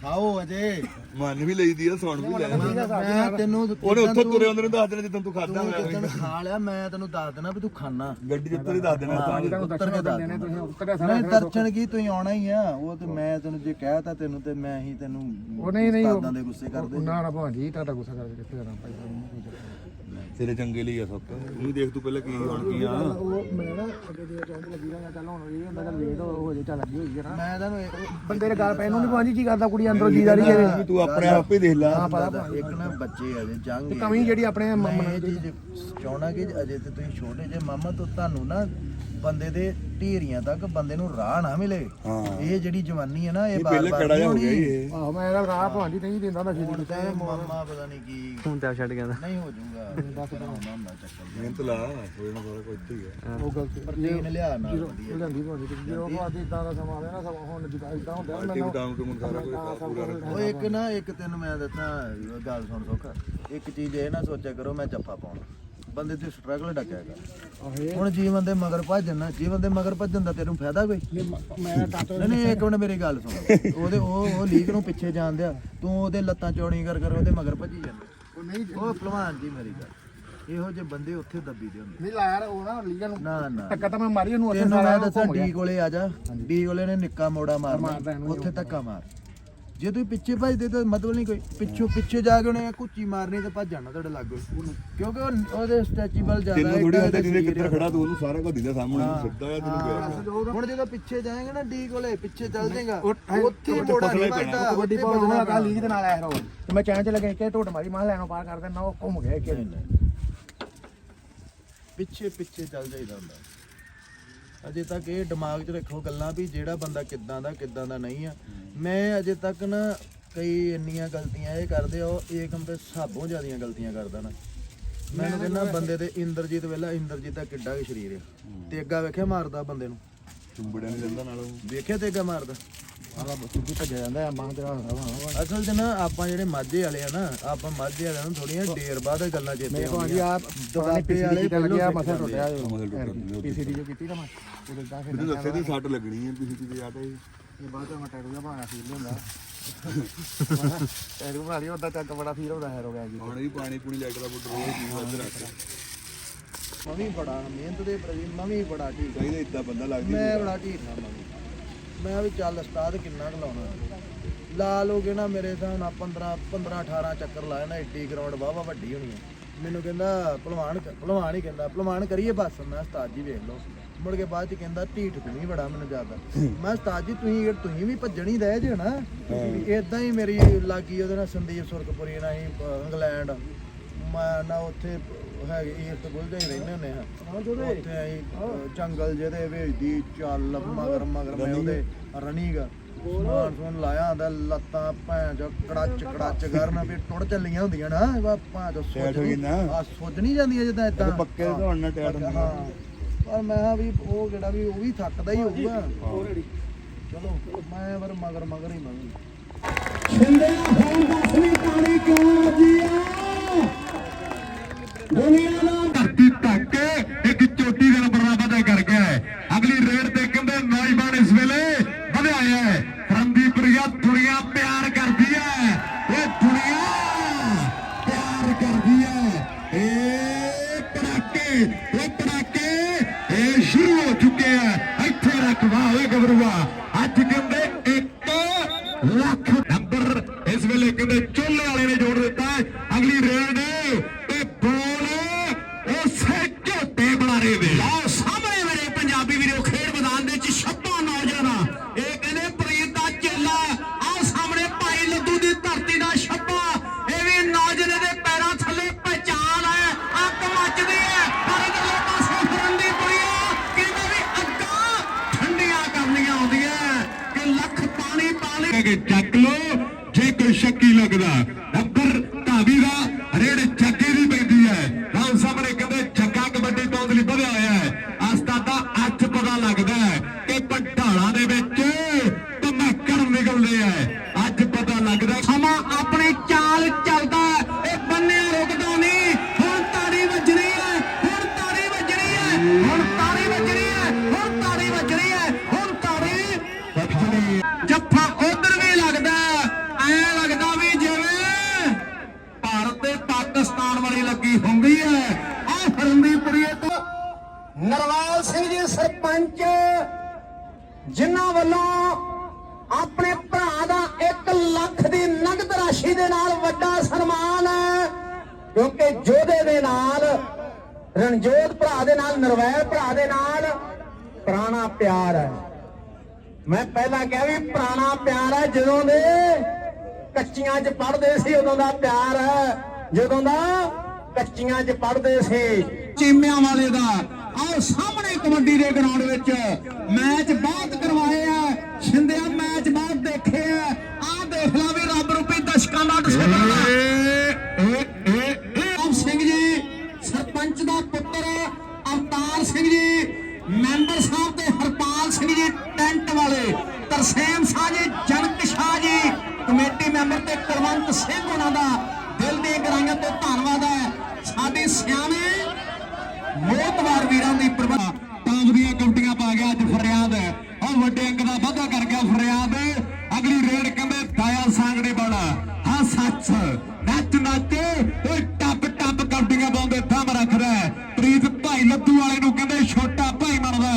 ਖਾਓ ਅਜੇ। ਮਨ ਵੀ ਲਈਦੀ ਆ ਸੁਣ ਵੀ ਲੈ ਮੈਂ ਤੈਨੂੰ ਉਹਨੇ ਉੱਥੇ ਤੁਰੇ ਹੁੰਦੇ ਨੇ ਦੱਸ ਦੇਣਾ ਜਦੋਂ ਤੂੰ ਖਾਦਾ ਤੂੰ ਜਿੱਦਣ ਖਾ ਲਿਆ ਮੈਂ ਤੈਨੂੰ ਦੱਸ ਦੇਣਾ ਵੀ ਤੂੰ ਖਾਣਾ। ਗੱਡੀ ਜਿੱਤੇ ਹੀ ਦੱਸ ਦੇਣਾ ਭਾਜੀ ਤੁਹਾਨੂੰ ਉੱਤਰ ਕੇ ਦਰਸ਼ਨ ਦੱਸ ਦੇਣੇ ਤੁਸੀਂ ਦੇਣਾ। ਉੱਤਰ ਸਾਰਾ ਨਹੀਂ ਦਰਸ਼ਨ ਕੀ ਤੂੰ ਆਉਣਾ ਹੀ ਆ। ਉਹ ਤੇ ਮੈਂ ਤੈਨੂੰ ਜੇ ਕਹਿਤਾ ਤੈਨੂੰ ਤੇ ਮੈਂ ਹੀ ਤੈਨੂੰ ਉਹ ਨਹੀਂ ਨਹੀਂ ਉਸਤਾਦਾਂ ਦੇ ਗੁੱਸੇ ਕਰਦੇ ਨਾ ਨਾ ਭਾਜੀ ਤੁਹਾਡਾ ਗੁੱਸਾ ਕਰਕੇ ਕਿੱਥੇ ਜਾਣਾ ਭਾਈ ਤੇਰੇ ਚੰਗੇ ਲਈ ਆ ਸਭ ਤੋਂ। ਤੂੰ ਦੇਖ ਤੂੰ ਪਹਿਲਾਂ ਕੀ ਹੁਣ ਕੀ ਆ। ਉਹ ਮੈਂ ਨਾ ਅੱਗੇ ਦੇ ਚੌਂਕ ਲੱਗੀ ਰਹਾ ਚੱਲ ਹੁਣ ਇਹ ਹੁੰਦਾ ਚੱਲ ਵੇਟ ਹੋ ਜੇ ਚੱਲ ਲੱਗੀ ਹੋਈ ਨਾ। ਮੈਂ ਇਹ- ਬੰਦੇ ਦੇ ਗੱਲ ਪੈ ਇਹਨੂੰ ਨਹੀਂ ਭਾਜੀ ਕੀ ਕਰਦਾ ਕੁੜੀ ਅੰਦਰੋਂ ਜੀ ਜਾ ਰਹੀ ਹੈ ਤੂੰ ਆਪਣੇ ਆਪ ਹੀ ਦੇਖ ਲੈ। ਹਾਂ ਪਤਾ ਇੱਕ ਨਾ ਬੱਚੇ ਅਜੇ ਜੰਗ ਕਮੀ ਜਿਹੜੀ ਆਪਣੇ ਮੰਮਾ ਚੀਜ਼ ਚਾਹਣਾ ਕਿ ਅਜੇ ਤੇ ਤੁਸੀਂ ਛੋਟੇ ਜੇ ਮਾਮਾ ਤੋਂ ਤੁਹਾਨੂੰ ਨਾ ਬੰਦੇ ਦੇ ਢੇਰੀਆਂ ਤੱਕ ਬੰਦੇ ਨੂੰ ਰਾਹ ਨਾ ਮਿਲੇ। ਹਾਂ। ਇਹ ਜਿਹੜੀ ਜਵਾਨੀ ਹੈ ਨਾ ਇਹ ਇਹ ਬਾਰ ਪਹਿਲੇ ਬਾਰ ਕੜਾ ਜਿਹਾ ਹੋ ਗਿਆ ਜੀ ਇਹ। ਆਹੋ ਮੈਂ ਇਹਦਾ ਰਾਹ ਭਾਜੀ ਨਹੀਂ ਦਿੰਦਾ ਨਸ਼ੇ ਹੁਣ ਦੀ ਤੇ ਮਾਮਾ ਪਤਾ ਨਹੀਂ ਕੀ ਹੁਣ ਤਾਂ ਛੱਡ ਗਿਆ ਨਹੀਂ ਹੋ ਜਾਊਗਾ। ਬਸ ਹੁੰਦਾ ਹੁੰਦਾ ਚੱਕਰ ਮਿਹਨਤ ਲਾ ਕੋਈ ਨਾ ਕੋਈ ਕੁਝ ਹੀ ਆ। ਉਹ ਗਲਤੀ ਲਿਆ ਨਾਲ ਵਧੀਆ। ਲੈਂਦੀ ਭਾਜੀ ਇਦਾਂ ਦਾ ਸਮਾਂ ਆਵੇ ਨਾ ਸਮਾਂ ਹੁਣ ਜਿੱਦਾਂ ਇਦਾਂ ਹੁੰਦਾ ਨਾ ਟਿਮ ਟਾਮ ਟੂਮ ਸਾਰਾ ਕੁਝ ਪੂਰਾ ਰੱਖਣਾ ਉਹ ਇੱਕ ਨਾ ਇੱਕ ਤੈਨੂੰ ਮੈਂ ਦੱਸਾਂ ਗੱਲ ਸੁਣ ਸੁੱਖ। ਇੱਕ ਚੀਜ਼ ਇਹ ਨਾ ਸੋਚਿਆ ਕਰੋ ਮੈਂ ਜੱਫਾ ਪਾਉਣਾ। ਬੰਦੇ ਤੇ ਸਟਰਗਲ ਡੱਕਿਆ ਆਹੇ ਹੁਣ ਜੀਵਨ ਦੇ ਮਗਰ ਭੱਜਣਾ ਜੀਵਨ ਦੇ ਮਗਰ ਭੱਜਣ ਦਾ ਤੈਨੂੰ ਫਾਇਦਾ ਕੋਈ? ਨਹੀਂ ਨਹੀਂ ਇੱਕ ਮਿੰਟ ਮੇਰੀ ਗੱਲ ਸੁਣ। ਉਹਦੇ ਉਹ ਉਹ ਲੀਕ ਨੂੰ ਪਿੱਛੇ ਜਾਣ ਦਿਆ। ਤੂੰ ਉਹਦੇ ਲੱਤਾਂ ਚੌੜੀ ਕਰ ਕਰ ਉਹਦੇ ਮਗਰ ਭੱਜੀ ਜਾਂਦਾ। ਉਹ ਨਹੀਂ ਉਹ ਭਲਵਾਨ ਜੀ ਮੇਰੀ ਗੱਲ। ਇਹੋ ਜਿਹੇ ਬੰਦੇ ਉੱਥੇ ਦੱਬੀ ਦੇ ਹੁੰਦੇ। ਨਹੀਂ ਲਾਇਆ ਉਹ ਨਾ ਲੀਗਾ ਨੂੰ। ਨਾ ਨਾ। ਟੱਕਾ ਤਾਂ ਮੈਂ ਮਾਰੀ ਉਹਨੂੰ ਉੱਥੇ ਸਾਰਾ ਡੀ ਕੋਲੇ ਆ ਜਾ। ਡੀ ਕੋਲੇ ਨੇ ਨਿੱਕਾ ਮੋੜਾ ਮਾਰਨਾ। ਉੱਥੇ। ਧੱਕਾ ਮਾਰ। ਜੇ ਤੁਸੀਂ ਪਿੱਛੇ ਭੱਜਦੇ ਤਾਂ ਮਤਲਬ ਨਹੀਂ ਕੋਈ ਪਿੱਛੋਂ ਪਿੱਛੇ ਜਾ ਕੇ ਉਹਨੇ ਕੁੱਚੀ ਮਾਰਨੀ ਤੇ ਭੱਜ ਜਾਣਾ ਤੁਹਾਡੇ ਲਾਗੋ ਕਿਉਂਕਿ ਉਹ- ਉਹਦੇ ਸਟੈਚੀਬਲ ਜ਼ਿਆਦਾ ਤੈਨੂੰ ਥੋੜੀ ਹੱਥ ਜਿਹਨੇ ਕਿੱਧਰ ਖੜਾ ਤੂੰ ਉਹਨੂੰ ਸਾਰਾ ਕੁਝ ਦਿਖਦਾ ਸਾਹਮਣੇ ਸਿੱਧਾ ਆ ਤੈਨੂੰ ਪਿਆ। ਹੁਣ ਜਦੋਂ ਪਿੱਛੇ ਜਾਏਗਾ ਨਾ ਡੀ ਕੋਲੇ ਪਿੱਛੇ ਚੱਲ ਜਾਏਗਾ ਉੱਥੇ ਮੋੜਾ ਨਹੀਂ। ਵੱਜਦਾ ਵੱਡੀ ਉੱਥੇ ਪਾਉ ਵੱਜਣਾ ਹੋਣਾ ਪੈਣਾ। ਲੀਗ ਦੇ ਨਾਲ ਆਇਆ ਰੋ ਤੇ ਮੈਂ ਕਹਿਣ ਚ ਲੱਗੇ ਕਿ ਢੋਟ ਮਾਰੀ ਮਾਂ ਲੈਣੋਂ ਪਾਰ ਕਰ ਦੇਣਾ ਉਹ ਘੁੰਮ ਗਿਆ ਕਿ ਪਿੱਛੇ ਪਿੱਛੇ ਚੱਲ ਜਾਈਦਾ ਹੁੰਦਾ। ਅਜੇ ਤੱਕ ਇਹ ਦਿਮਾਗ 'ਚ ਰੱਖੋ ਗੱਲਾਂ ਵੀ ਜਿਹੜਾ ਬੰਦਾ ਕਿੱਦਾਂ ਦਾ ਕਿੱਦਾਂ ਦਾ ਨਹੀਂ ਆ। ਮੈਂ ਅਜੇ ਤੱਕ ਨਾ ਕਈ ਇੰਨੀਆਂ ਗਲਤੀਆਂ ਇਹ ਕਰਦੇ ਆ ਉਹ ਏਕਮ ਤੇ ਸਾਬੋਂ ਜ਼ਿਆਦੀਆਂ ਗਲਤੀਆਂ ਕਰਦਾ ਨਾ। ਮੈਨੂੰ ਕਹਿੰਦਾ ਬੰਦੇ ਦੇ ਇੰਦਰਜੀਤ ਵੇਲਾ ਇੰਦਰਜੀਤ ਦਾ ਕਿੱਡਾ ਕੁ ਸਰੀਰ ਆ। ਤੇ ਅੱਗਾ ਵੇਖਿਆ ਮਾਰਦਾ ਬੰਦੇ ਨੂੰ? ਚੁੰਬੜਿਆ ਨਹੀਂ ਰਹਿੰਦਾ ਨਾਲ। ਉਹ ਵੇਖਿਆ ਤੇ ਅੱਗਾ ਮਾਰਦਾ। ਆਲਾ ਸਿੱਧੀ ਭੱਜਿਆ ਜਾਂਦਾ ਆ ਮਾਂ ਤੇਰਾ ਹੁੰਦਾ ਅਸਲ 'ਚ ਨਾ ਆਪਾਂ ਜਿਹੜੇ ਮਾਝੇ ਵਾਲੇ ਆ ਨਾ ਆਪਾਂ ਮਾਝੇ ਵਾਲਿਆਂ ਨੂੰ ਥੋੜੀਆਂ ਢੇਰ ਬਾਅਦ ਗੱਲਾਂ ਚੇਤੇ ਮੇਰੇ ਕੋਲ ਜੀ ਆ ਦੁਕਾਨੇ ਦੁਆਬੇ ਵਾਲੇ ਪੀਸੀਡੀ ਲੱਗਿਆ? ਪਹਿਲੋਂ ਮਸਾ ਟੁੱਟਿਆ। ਪੀਸੀਡੀ ਜੋ ਕੀਤੀ ਨਾ ਮੈਂ ਉਹਦੇ ਦਾ ਫਿਰ ਮੈਨੂੰ ਦੱਸੇ ਤੇ ਸੱਟ ਲੱਗਣੀ ਹੈ ਕਿਸੇ ਦੀ ਹੈ ਇਹ ਬਾਅਦ ਮੈਂ ਟੈਟੂ ਦਾ ਬਣਾ ਫੀਲ ਹੁੰਦਾ। ਟੈਟੂ ਬਣਾ ਲਈ ਉਹਦਾ ਚੱਕ ਬੜਾ ਫੀਲ ਹੁੰਦਾ ਹੈ ਰੋ ਗਿਆ ਜੀ। ਹੁਣ ਵੀ ਪਾਣੀ ਪੂਣੀ ਲੈ ਕੇ ਦਾ ਬੁੱਟ ਰੋਜ਼ ਪੀਣ ਵਾਸਤੇ ਰੱਖ ਮੈਂ ਵੀ ਬੜਾ ਮਿਹਨਤ ਦੇ ਪ੍ਰਤੀ ਮੈਂ ਵੀ ਬੜਾ ਠੀਕ। ਚਾਹੀਦਾ ਇਦਾਂ ਬੰਦਾ ਲੱਗਦੀ ਮੈਂ ਬੜਾ ਢੀਠ ਹਾਂ ਮੈਂ ਵੀ। ਮੈਂ ਵੀ ਚੱਲ ਉਸਤਾਦ ਕਿੰਨਾ ਕੁ ਲਾਉਣਾ ਲਾ ਲੋਗੇ ਨਾ ਮੇਰੇ ਤਾਂ ਹੁਣ 15 15 18 ਚੱਕਰ ਲਾਏ ਨਾ ਏਡੀ ਗਰਾਊਂਡ ਵਾਵਾ ਵੱਡੀ ਹੋਣੀ ਹੈ ਮੈਨੂੰ ਕਹਿੰਦਾ ਭਲਵਾਨ ਭਲਵਾਨ ਹੀ ਕਹਿੰਦਾ ਭਲਵਾਨ ਕਰੀਏ ਬਸ। ਮੈਂ ਉਸਤਾਦ ਜੀ ਵੇਖ ਲਓ। ਮੁੜ ਕੇ ਬਾਅਦ ਚ ਕਹਿੰਦਾ ਢੀਠ ਤੂੰ ਹੀ ਬੜਾ ਮੈਨੂੰ ਜ਼ਿਆਦਾ। ਮੈਂ ਉਸਤਾਦ ਜੀ ਤੁਸੀਂ ਤੁਸੀਂ ਵੀ ਭੱਜਣ ਹੀ ਰਹਿ ਜੇ ਨਾ। ਇਦਾਂ ਹੀ ਮੇਰੀ ਲਾਗੀ ਉਹਦੇ ਨਾਲ ਸੰਦੀਪ ਸੁਰਖਪੁਰੀ ਨਾਲ ਹੀ ਇੰਗਲੈਂਡ ਮੈਂ ਨਾ ਉੱਥੇ ਹੈਗੇ ਈਰਤ ਬੁੱਝਦੇ ਹੀ ਰਹਿੰਦੇ ਹੁੰਦੇ ਹਾਂ ਉੱਥੇ ਅਹ, ਜੰਗਲ ਜਿਹਦੇ ਵਿੱਚ ਦੀ ਚੱਲ ਮਗਰ ਮਗਰ ਮੈਂ ਉਹਦੇ ਰਨਿੰਗ ਸਮਾਨ ਸਮੂਨ ਲਾਇਆ ਹੁੰਦਾ ਲੱਤਾਂ ਭੈਣ ਜੋ ਕੜਾਚ ਕੜਾਚ ਕਰਨ ਵੀ ਟੁੱਟ ਚੱਲੀਆਂ ਹੁੰਦੀਆਂ ਨਾ ਵਾ ਭਾਂ ਜੋ ਸੁੱਜ ਨਾ। ਆ ਸੁੱਜ ਨਹੀਂ ਜਾਂਦੀਆਂ ਜਿੱਦਾਂ ਇਦਾਂ। ਪੱਕੇ ਦੇ ਧੋਣ ਨਾਲ ਟੈਟ ਹੁੰਦੀਆਂ। ਹਾਂ। ਪਰ ਮੈਂ ਕਿਹਾ ਵੀ ਉਹ ਜਿਹੜਾ ਵੀ ਉਹ ਵੀ ਥੱਕਦਾ ਹੀ ਹੋਊਗਾ। ਚਲੋ ਮੈਂ ਪਰ ਮਗਰ ਮਗਰ ਹੀ ਮੰਗ ਧਰਤੀ ਧੱਕ ਇੱਕ ਚੋਟੀ ਦਾ ਨੰਬਰ ਨਾਲ ਵਾਧਾ ਕਰ ਗਿਆ ਹੈ। ਅਗਲੀ ਰੇਡ ਤੇ ਕਹਿੰਦੇ ਨੌਜਵਾਨ ਇਸ ਵੇਲੇ ਵਧਿਆ ਹੈ। ਰੰਦੀਪੁਰੀਆ ਦੁਨੀਆ ਪਿਆਰ ਕਰਦੀ ਹੈ। ਇਹ ਦੁਨੀਆ ਪਿਆਰ ਕਰਦੀ ਹੈ। ਇਹ ਪੜਾਕੇ ਇਹ ਪੜਾਕੇ ਇਹ ਸ਼ੁਰੂ ਹੋ ਚੁੱਕੇ ਆ। ਇੱਥੇ ਰਖਵਾ ਹੋਏ ਗਬਰੂਆ ਅੱਜ ਕਹਿੰਦੇ 1 ਲੱਖ ਨੰਬਰ ਇਸ ਵੇਲੇ ਕਹਿੰਦੇ ਚੋਲੇ ਵਾਲੇ ਨੇ ਜੋੜ ਦਿੱਤਾ ਹੈ। ਅਗਲੀ ਰੇਡ ਤੇ ਬੋਲ ਉਸੇ ਝੋਟੇ ਬੁਲਾਰੇ ਦੇ ਆਓ ਸਾਹਮਣੇ ਮੇਰੇ ਪੰਜਾਬੀ ਵੀਰੋ ਖੇਡ ਮੈਦਾਨ ਦੇ ਵਿੱਚ ਛੱਪਾ ਨੌਜਵਾਨਾਂ ਇਹ ਕਹਿੰਦੇ ਪ੍ਰੀਤ ਦਾ ਚੇਲਾ ਆਓ ਸਾਹਮਣੇ ਭਾਈ ਲੱਦੂ ਦੀ ਧਰਤੀ ਦਾ ਛੱਪਾ ਇਹ ਵੀ ਨੌਜਵਾਨ ਦੇ ਪੈਰਾਂ ਥੱਲੇ ਪਹਿਚਾਨ ਹੈ ਅੱਗ ਮੱਚਦੀ ਹੈ ਪਰ ਇਧਰਲੇ ਪਾਸੇ ਫਿਰਨ ਦੀ ਕੁੜੀਆਂ ਕਹਿੰਦੇ ਵੀ ਅੱਗਾਂ ਠੰਡੀਆਂ ਕਰਨੀਆਂ ਆਉਂਦੀਆਂ ਕਿ ਲੱਖ ਪਾਣੀ ਪਾਣੀ ਕਿ ਚੱਕ ਲੋ ਜੇ ਕੋਈ ਸ਼ੱਕੀ ਲੱਗਦਾ। ਨੰਬਰ ਢਾਬੀ ਦਾ ਰੇਡ ਜੱਗੇ ਦੀ ਪੈਂਦੀ ਹੈ। ਨਾਲ ਸਾਹਮਣੇ ਕਹਿੰਦੇ ਜੱਗਾ ਕਬੱਡੀ ਤੋਂ ਲਈ ਵਧਿਆ ਹੋਇਆ ਹੈ। ਅਸਤਾ ਦਾ ਅੱਜ ਪਤਾ ਲੱਗਦਾ ਹੈ ਕਿ ਪੰਢਾਲਾਂ ਦੇ ਵਿੱਚ ਧਮਾਕੜ ਨਿਕਲਦੇ ਆ। ਅੱਜ ਪਤਾ ਲੱਗਦਾ ਸਮਾਂ ਆਪਣੀ ਚਾਲ ਚੱਲਦਾ ਇਹ ਬੰਨਿਆ ਰੁਕਦਾ ਨਹੀਂ। ਹੁਣ ਤਾੜੀ ਵੱਜਣੀ ਹੈ। ਹੁਣ ਤਾੜੀ ਵੱਜਣੀ ਹੈ। ਹੁਣ ਤਾੜੀ ਵੱਜਣੀ ਹੈ। ਹੁਣ ਤਾੜੀ ਵੱਜਣੀ ਹੈ। ਹੁਣ ਤਾੜੀ ਵੱਜਣੀ ਜੱਫਾ ਉਧਰ ਵੀ ਲੱਗਦਾ ਐ ਲੱਗਦਾ ਵੀ ਜਿਵੇਂ ਭਾਰਤ ਤੇ ਪਾਕਿਸਤਾਨ ਵਾਲੀ ਲੱਗੀ ਹੁੰਦੀ ਹੈ ਆ ਹਰਮਦੀਪੁਰੀਏ ਤੋਂ ਨਰਵਾਲ ਸਿੰਘ ਜੀ ਸਰਪੰਚ, ਜਿਨ੍ਹਾਂ ਵੱਲੋਂ ਆਪਣੇ ਭਰਾ ਦਾ 1 ਲੱਖ ਦੀ ਨਗਦ ਰਾਸ਼ੀ ਦੇ ਨਾਲ ਵੱਡਾ ਸਨਮਾਨ, ਕਿਉਂਕਿ ਜੋਧੇ ਦੇ ਨਾਲ ਰਣਜੋਤ ਭਰਾ ਦੇ ਨਾਲ ਨਰਵੈਲ ਭਰਾ ਦੇ ਨਾਲ ਪੁਰਾਣਾ ਪਿਆਰ ਹੈ। ਮੈਂ ਪਹਿਲਾਂ ਕਿਹਾ ਵੀ ਪੁਰਾਣਾ ਪਿਆਰ ਹੈ, ਜਦੋਂ ਦੇ ਕੱਚੀਆਂ 'ਚ ਪੜਦੇ ਸੀ, ਉਦੋਂ ਦਾ ਪਿਆਰ ਹੈ। ਜਦੋਂ ਦਾ ਕੱਚੀਆਂ 'ਚ ਪੜਦੇ ਸੀ, ਚੀਮਿਆਂ ਵਾਲੇ ਦਾ ਆਓ ਸਾਹਮਣੇ ਕਬੱਡੀ ਦੇ ਗਰਾਊਂਡ ਵਿੱਚ ਮੈਚ ਬਹੁਤ ਕਰਵਾਏ ਆ, ਛਿੰਦਿਆ ਮੈਚ ਬਹੁਤ ਦੇਖੇ ਆ। ਆਹ ਦੇਖ ਲਾ ਵੀ ਰੱਬ ਰੂਪੀ ਦਸ਼ਕਾਂ ਦਾ ਦਸਵੰਧ ਸਿੰਘ ਜੀ, ਸਰਪੰਚ ਦਾ ਪੁੱਤਰ ਅਵਤਾਰ ਸਿੰਘ ਜੀ, ਮੈਂਬਰ ਸਾਹਿਬ ਤੇ ਹਰਪਾਲ ਸਿੰਘ ਜੀ, ਟੈਂਟ ਵਾਲੇ। ਤਰਸੇਮ ਸਾਹ ਜੀ, ਜਨਕ ਸ਼ਾਹ ਜੀ, ਕਮੇਟੀ ਮੈਂਬਰ ਤੇ ਕੁਲਵੰਤ ਸਿੰਘ ਉਹਨਾਂ ਦਾ। ਦਿਲ ਦੀਆਂ ਗਰਾਈਆਂ ਤੋਂ ਧੰਨਵਾਦ ਹੈ। ਸਾਡੇ ਸਿਆਣੇ ਮੋਤਵਾਰ ਵੀਰਾਂ ਦੀ ਪ੍ਰਬੰਧ ਟਾਂਗ ਦੀਆਂ ਕੌਟੀਆਂ ਪਾ ਗਿਆ ਅੱਜ ਫਰਿਆਦ ਉਹ ਵੱਡੇ ਅੰਕ ਦਾ ਵਾਧਾ ਕਰ ਗਿਆ ਫਰਿਆਦ ਅਗਲੀ ਰੇਡ ਕਹਿੰਦੇ ਦਾਇਆ ਸਾਂਗੜੇ ਵਾਲਾ? ਹਾਂ ਸੱਚ। ਨੱਚ ਨੱਚ। ਓਏ ਟੱਪ ਟੱਪ ਕੌਡੀਆਂ ਪਾਉਂਦੇ ਥੰਮ ਰੱਖਦਾ ਪ੍ਰੀਤ ਭਾਈ ਲੱਦੂ ਵਾਲੇ ਨੂੰ ਕਹਿੰਦੇ ਛੋਟਾ ਭਾਈ ਮੰਨਦਾ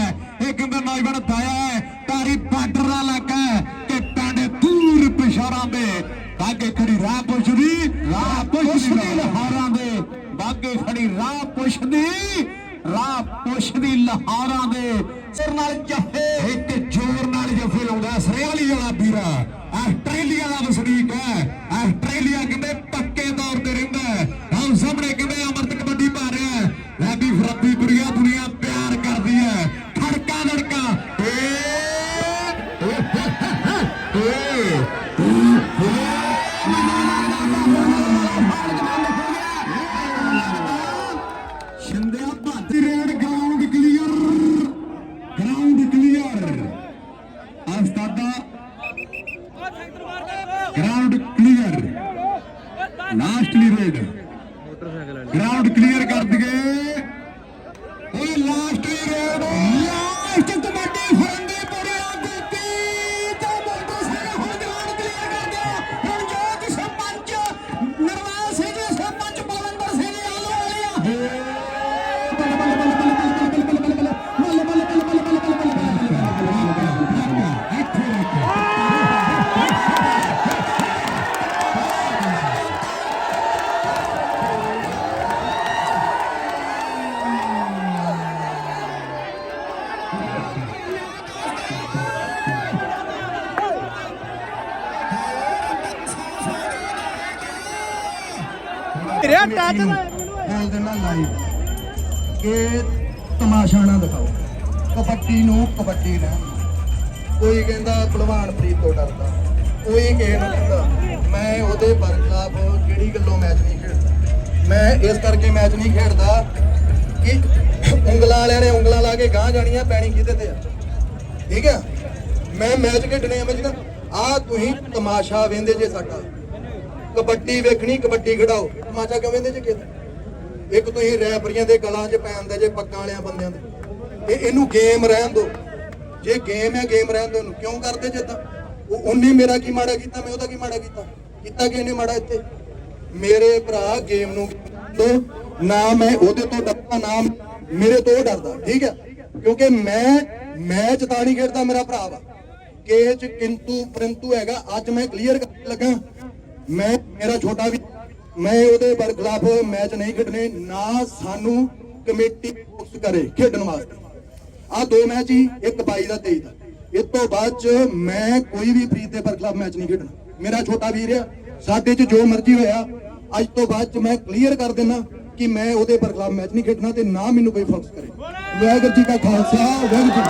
ਇਹ ਕਹਿੰਦੇ ਨੌਜਵਾਨ ਦਾਇਆ ਹੈ? ਤਾਰੀ ਬਾਰਡਰ ਦਾ ਇਲਾਕਾ ਹੈ ਕਿ ਦੂਰ ਪਿਸ਼ਾਰਾਂ ਦੇ। ਬਾਗੇ ਖੜੀ ਰਾਹ ਪੁੱਛਦੀ ਰਾਹ ਪੁੱਛਦੀ ਲਹਾਰਾਂ ਦੇ। ਬਾਗੇ ਖੜੀ ਰਾਹ ਪੁੱਛਦੀ ਰਾਹ ਪੁੱਛਦੀ ਲਹਾਰਾਂ ਦੇ। ਸਿਰ ਨਾਲ ਦਾ ਸਵਾਲ ਹੀ ਵਾਲਾ ਵੀਰਾ ground clear lastly red ground clear ਬੋਲ ਦੇਣਾ ਲਾਈਵ ਕਿ ਤਮਾਸ਼ਾ ਨਾ ਦਿਖਾਓ। ਕਬੱਡੀ ਨੂੰ ਕਬੱਡੀ ਰਹਿਣ। ਕੋਈ ਕਹਿੰਦਾ ਭਲਵਾਨ ਪ੍ਰੀਤ ਤੋਂ ਡਰਦਾ ਕੋਈ ਕਹਿੰਦਾ ਮੈਂ ਉਹਦੇ ਬਰਖਲਾਫ ਕਿਹੜੀ ਗੱਲੋਂ ਮੈਚ ਨਹੀਂ ਖੇਡਦਾ। ਮੈਂ ਇਸ ਕਰਕੇ ਮੈਚ ਨਹੀਂ ਖੇਡਦਾ ਕਿ ਉਂਗਲਾਂ ਵਾਲਿਆਂ ਨੇ ਉਂਗਲਾਂ ਲਾ ਕੇ ਗਾਂ ਜਾਣੀਆਂ ਪੈਣੀ ਕਿਤੇ ਤੇ ਆ। ਠੀਕ ਹੈ ਮੈਂ ਮੈਚ ਖੇਡਣੇ ਆ ਮੈਂ ਜਿਹੜਾ ਆ ਤੁਸੀਂ ਤਮਾਸ਼ਾ ਵੇਂਦੇ ਜੇ ਸਾਡਾ। ਕਬੱਡੀ ਵੇਖਣੀ, ਕਬੱਡੀ ਖਿਡਾਓ। ਤਮਾਸ਼ਾ ਕਿਉਂ ਵੇਂਦੇ ਜੇ ਕਿਤੇ? ਇੱਕ ਤੁਸੀਂ ਰੈਫਰੀਆਂ ਦੇ ਗਲਾਂ 'ਚ ਪੈਂਦੇ ਜੇ ਪੱਗਾਂ ਵਾਲਿਆਂ ਬੰਦਿਆਂ ਦੇ। ਇਹ ਇਹਨੂੰ ਗੇਮ ਰਹਿਣ ਦਿਓ ਜੇ ਗੇਮ ਹੈ ਗੇਮ ਰਹਿਣ ਦਿਓ ਇਹਨੂੰ। ਕਿਉਂ ਕਰਦੇ ਜੇ ਉਹ ਉਹਨੇ ਮੇਰਾ ਕੀ ਮਾੜਾ ਕੀਤਾ, ਮੈਂ ਉਹਦਾ ਕੀ ਮਾੜਾ ਕੀਤਾ? ਕੀਤਾ ਕਿ ਇਹਨੇ ਮਾੜਾ ਇੱਥੇ? ਮੇਰੇ ਭਰਾ ਗੇਮ ਨੂੰ ਤੋਂ ਨਾ ਮੈਂ ਉਹਦੇ ਤੋਂ ਡਰਦਾ, ਨਾ ਮੇਰੇ ਤੋਂ ਡਰਦਾ, ਠੀਕ ਹੈ? ਕਿਉਂਕਿ ਮੈਂ ਮੈਂ ਚਤਾਣੀ ਖੇਡਦਾ, ਮੇਰਾ ਭਰਾ ਵਾ। ਕਿ ਕਿੰਤੂ ਪਰੰਤੂ ਹੈਗਾ। ਅੱਜ ਮੈਂ ਕਲੀਅਰ ਲੱਗਾ। ਮੈਂ, ਮੇਰਾ ਛੋਟਾ ਵੀ, ਮੈਂ ਉਹਦੇ ਖਿਲਾਫ਼ ਮੈਚ ਨਹੀਂ ਖੇਡਣੇ, ਨਾ ਸਾਨੂੰ ਕਮੇਟੀ ਫੋਕਸ ਕਰੇ ਖੇਡਣ ਵਾਸਤੇ। ਆ ਦੋ ਮੈਚ ਹੀ, ਇੱਕ 22 ਦਾ 23 ਦਾ। ਇਸ ਤੋਂ ਬਾਅਦ ਚ ਮੈਂ ਕੋਈ ਵੀ ਪ੍ਰੀਤ ਦੇ ਬਰਖਲਾਫ ਮੈਚ ਨਹੀਂ ਖੇਡਣਾ। ਮੇਰਾ ਛੋਟਾ ਵੀਰ ਆ, ਸਾਡੇ ਚ ਜੋ ਮਰਜ਼ੀ ਹੋਇਆ, ਅੱਜ ਤੋਂ ਬਾਅਦ ਚ ਮੈਂ ਕਲੀਅਰ ਕਰ ਦਿੰਦਾ ਕਿ ਮੈਂ ਉਹਦੇ ਪਰ ਖਿਲਾਫ਼ ਮੈਚ ਨਹੀਂ ਖੇਡਣਾ ਤੇ ਨਾ ਮੈਨੂੰ ਕੋਈ ਫੋਕਸ ਕਰੇ। ਵਾਹਿਗੁਰੂ ਜੀ ਕਾ ਖਾਲਸਾ, ਵਾਹਿਗੁਰੂ ਜੀ